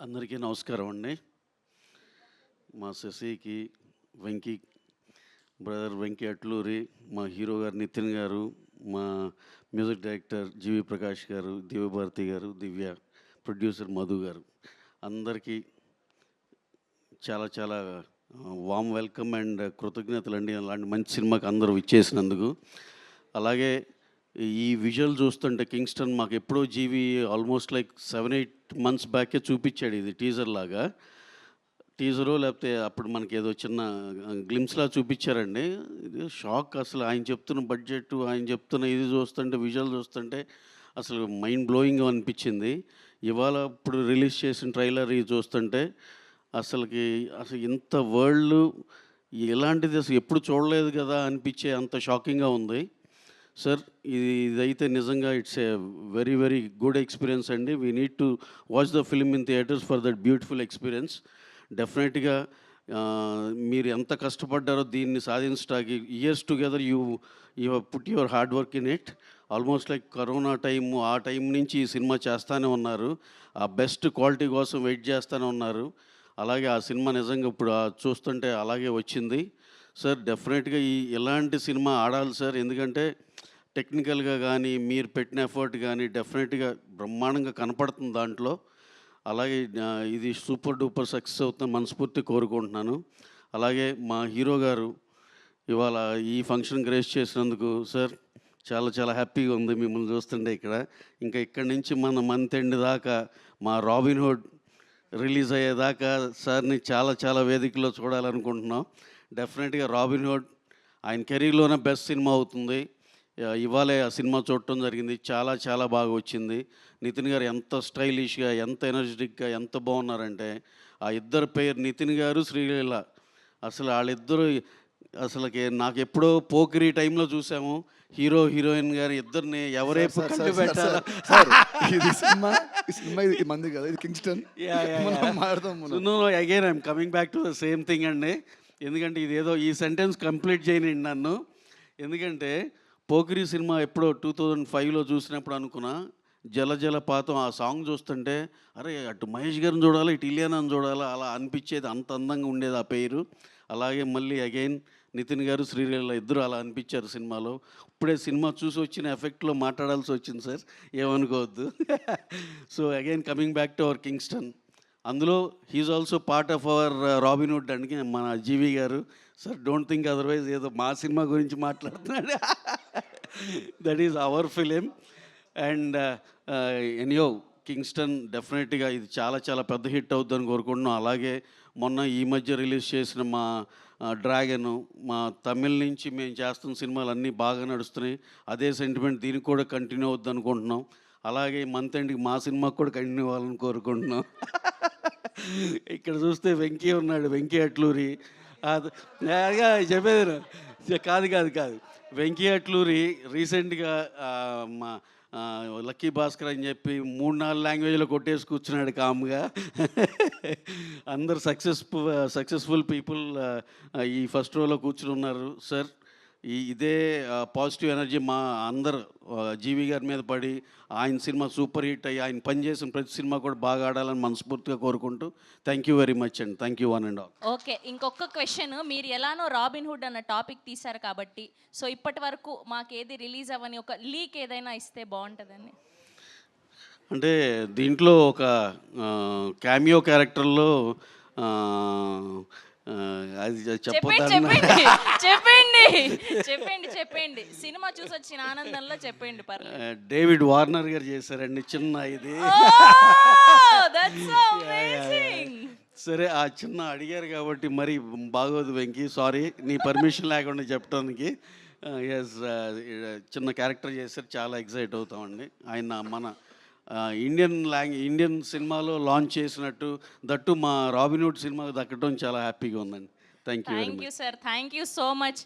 అందరికీ నమస్కారం అండి. మా శశికి వెంకీ బ్రదర్ వెంకీ అట్లూరి మా హీరో గారు నితిన్ గారు మా మ్యూజిక్ డైరెక్టర్ జీవి ప్రకాష్ గారు దివ్యభారతి గారు దివ్య ప్రొడ్యూసర్ మధు గారు. అందరికీ చాలా చాలా వామ్ వెల్కమ్ అండ్ కృతజ్ఞతలు అండి అలాంటి మంచి సినిమాకి అందరూ ఇచ్చేసినందుకు అలాగే ఈ విజువల్ చూస్తుంటే కింగ్స్టన్ మాకు ఎప్పుడో GV almost like seven eight months బ్యాకే చూపించాడు ఇది టీజర్ లాగా. టీజరు లేకపోతే అప్పుడు మనకి ఏదో చిన్న గ్లిమ్స్లా చూపించారండి. ఇది షాక్ అసలు. ఆయన చెప్తున్న బడ్జెట్ ఆయన చెప్తున్న ఇది చూస్తుంటే విజువల్ చూస్తుంటే అసలు మైండ్ బ్లోయింగ్ అనిపించింది. ఇవాళ ఇప్పుడు రిలీజ్ చేసిన ట్రైలర్ ఇది చూస్తుంటే అసలుకి అసలు ఇంత వరల్డ్ ఇలాంటిది అసలు ఎప్పుడు చూడలేదు కదా అనిపించే అంత షాకింగ్గా ఉంది. సార్ ఇది ఇదైతే నిజంగా it's a very very good experience అండి. We need to watch the film in theatres for that beautiful experience డెఫినెట్గా మీరు ఎంత కష్టపడ్డారో దీన్ని సాధించడానికి years together you you put your hard work in it almost like corona time ఆ time నుంచి ఈ సినిమా చేస్తానే ఉన్నారు. ఆ బెస్ట్ క్వాలిటీ కోసం వెయిట్ చేస్తూనే ఉన్నారు. అలాగే ఆ సినిమా నిజంగా ఇప్పుడు చూస్తుంటే అలాగే వచ్చింది. సార్ డెఫినెట్గా ఈ ఇలాంటి సినిమా ఆడాలి సార్ ఎందుకంటే టెక్నికల్గా కానీ మీరు పెట్టిన ఎఫర్ట్ కానీ డెఫినెట్గా బ్రహ్మాండంగా కనపడుతుంది దాంట్లో. అలాగే ఇది సూపర్ డూపర్ సక్సెస్ అవుతుందని మనస్ఫూర్తి కోరుకుంటున్నాను. అలాగే మా హీరో గారు ఇవాళ ఈ ఫంక్షన్ గ్రేస్ చేసినందుకు సార్ చాలా చాలా హ్యాపీగా ఉంది మిమ్మల్ని చూస్తుండే ఇక్కడ. ఇంకా ఇక్కడి నుంచి మన మంత్ ఎండ్ దాకా మా రాబిన్ హుడ్ రిలీజ్ అయ్యేదాకా సార్ని చాలా చాలా వేదికలో చూడాలనుకుంటున్నాం. డెఫినెట్గా రాబిన్ హుడ్ ఆయన కెరీర్లోనే బెస్ట్ సినిమా అవుతుంది. ఇవాళే ఆ సినిమా చూడటం జరిగింది. చాలా చాలా బాగా వచ్చింది. నితిన్ గారు ఎంత స్టైలిష్గా ఎంత ఎనర్జెటిక్గా ఎంత బాగున్నారంటే ఆ ఇద్దరు పేరు నితిన్ గారు శ్రీలీల. అసలు వాళ్ళిద్దరు అసలుకి నాకు ఎప్పుడో పోకిరి టైంలో చూసాము. హీరో హీరోయిన్ గారు ఇద్దరిని ఎవరే ఇది సినిమా సినిమా ఇది మంది కదా ఇది Kingston. Again I'm coming back to the same thing అండి. ఎందుకంటే ఇదేదో ఈ సెంటెన్స్ కంప్లీట్ చేయనండి నన్ను. ఎందుకంటే పోకిరి సినిమా ఎప్పుడో టూ థౌజండ్ ఫైవ్లో చూసినప్పుడు అనుకున్నా జల జల పాతం ఆ సాంగ్ చూస్తుంటే అరే అటు మహేష్ గారిని చూడాలి ఇటు ఇలియానాని చూడాలి అలా అనిపించేది అంత అందంగా ఉండేది ఆ పేరు. అలాగే మళ్ళీ అగైన్ నితిన్ గారు శ్రీలీల ఇద్దరు అలా అనిపించారు సినిమాలో. ఇప్పుడే సినిమా చూసి వచ్చిన ఎఫెక్ట్లో మాట్లాడాల్సి వచ్చింది సార్ ఏమనుకోవద్దు. So again coming back to our Kingston అందులో he also part of our Robinhood అండి మన జీవి గారు. సార్ డోంట్ థింక్ అదర్వైజ్ ఏదో మా సినిమా గురించి మాట్లాడుతున్నాడు. That is our film and ఎనియో Kingston డెఫినెట్గా ఇది చాలా చాలా పెద్ద హిట్ అవుతుందని కోరుకుంటున్నాం. అలాగే మొన్న ఈ మధ్య రిలీజ్ చేసిన మా డ్రాగన్ మా తమిళ్ నుంచి మేము చేస్తున్న సినిమాలు అన్నీ బాగా నడుస్తున్నాయి. అదే సెంటిమెంట్ దీనికి కూడా కంటిన్యూ అవుద్ది అనుకుంటున్నాం అలాగే మంత్ ఎండ్కి మా సినిమాకి కూడా కంటిన్యూ అవ్వాలని కోరుకుంటున్నాం. ఇక్కడ చూస్తే వెంకీ ఉన్నాడు వెంకీ అట్లూరి. అది చెప్పేది కాదు కాదు కాదు. వెంకీ అట్లూరి రీసెంట్గా మా లక్కీ భాస్కర్ అని చెప్పి మూడు నాలుగు లాంగ్వేజ్లో కొట్టేసి కూర్చున్నాడు కామ్గా. అందరు సక్సెస్ఫుల్ సక్సెస్ఫుల్ పీపుల్ ఈ ఫస్ట్ రోలో కూర్చుని ఉన్నారు సార్. ఈ ఇదే పాజిటివ్ ఎనర్జీ మా అందరు జీవి గారి మీద పడి ఆయన సినిమా సూపర్ హిట్ అయ్యి ఆయన పనిచేసిన ప్రతి సినిమా కూడా బాగా ఆడాలని మనస్ఫూర్తిగా కోరుకుంటూ థ్యాంక్ యూ వెరీ మచ్ అండి thank you one and all okay ఇంకొక క్వశ్చన్ మీరు ఎలానో రాబిన్ హుడ్ అన్న టాపిక్ తీశారు కాబట్టి సో ఇప్పటి వరకు మాకేది రిలీజ్ అవ్వని ఒక లీక్ ఏదైనా ఇస్తే బాగుంటుందని అంటే దీంట్లో ఒక క్యామియో క్యారెక్టర్లో అది చెప్పండి చెప్పండి చెప్పండి చెప్పండి చెప్పండి. సినిమా చూసి వచ్చిన ఆనందంలో చెప్పండి డేవిడ్ వార్నర్ గారు చేశారండి చిన్న ఇది. సరే ఆ చిన్న అడిగారు కాబట్టి మరి బాగోదు వెంకీ సారీ నీ పర్మిషన్ లేకుండా చెప్పడానికి ఎస్ చిన్న క్యారెక్టర్ చేశారు చాలా ఎగ్జైట్ అవుతామండి. ఆయన మన ఇండియన్ లాంగ్వేజ్ ఇండియన్ సినిమాలో లాంచ్ చేసినట్టు దట్టు మా రాబిన్హుడ్ సినిమాకి దక్కడం చాలా హ్యాపీగా ఉందండి. Thank you thank you sir thank you so much